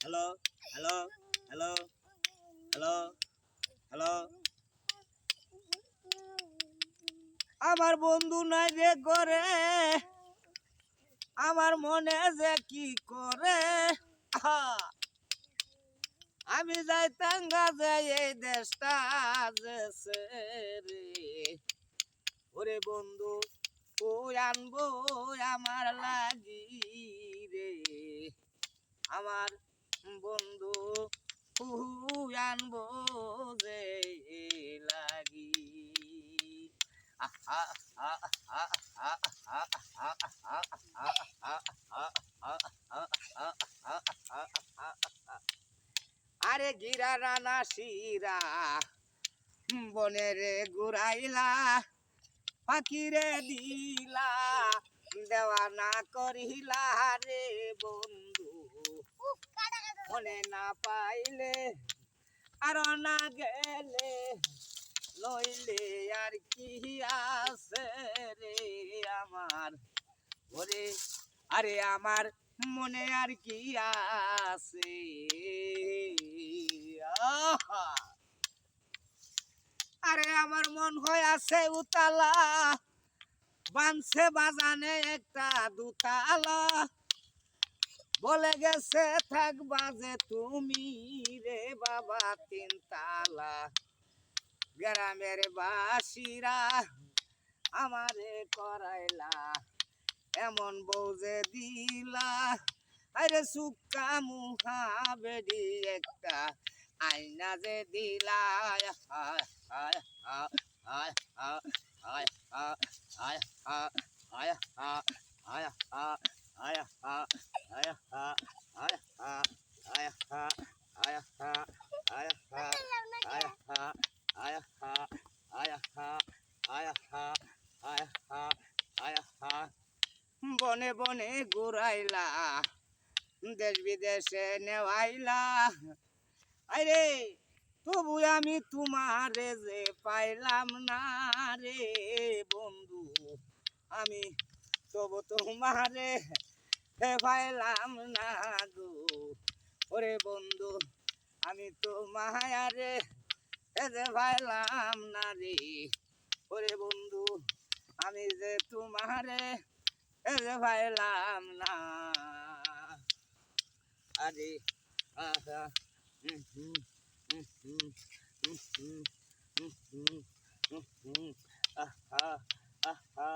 Hello hello hello hello hello আমার বন্ধু নাই রে করে, আমার মনে যে কি করে! আমি যাই তাঙ্গা যাই এই দেশটা রে। ওরে বন্ধু ও আনব? আমার লাগি রে আমার বন্ধু আনব যে লাগি আহা আহা আহা আরে গিরা রানা শিরা বনের গুড়াইলা পাখিরে দিলা দেওয়ানা করিলা রে বন্ধু। মনে না পাইলে আর না গেলে লইলে আর কি আছে রে আমার ওরে আরে আমার মনে আর কি আছে! আরে আমার মন হয়ে আছে উতালা। বানছে বাজানে একটা দুতালা। বলে গেছে থাকবা যে তুমি রে বাবা তিন তালা গ্রামের বাসিরা আমারে করাইলা, এমন বউ যে দিলা। আরে সুক্কা মুহা বেডি একটা আইনা যে দিলা। হায় হায় হায় বনে বনে ঘুরাইলা, দেশ বিদেশে নেওয়াইলা। আরে তবু আমি তোমারে যে পাইলাম না রে বন্ধু, আমি তবু তোমারে পাইলাম না গো। ওরে বন্ধু, আমি তো মায়ারে পাইলাম না রে। পাইলাম না আরে আহা আহা আহা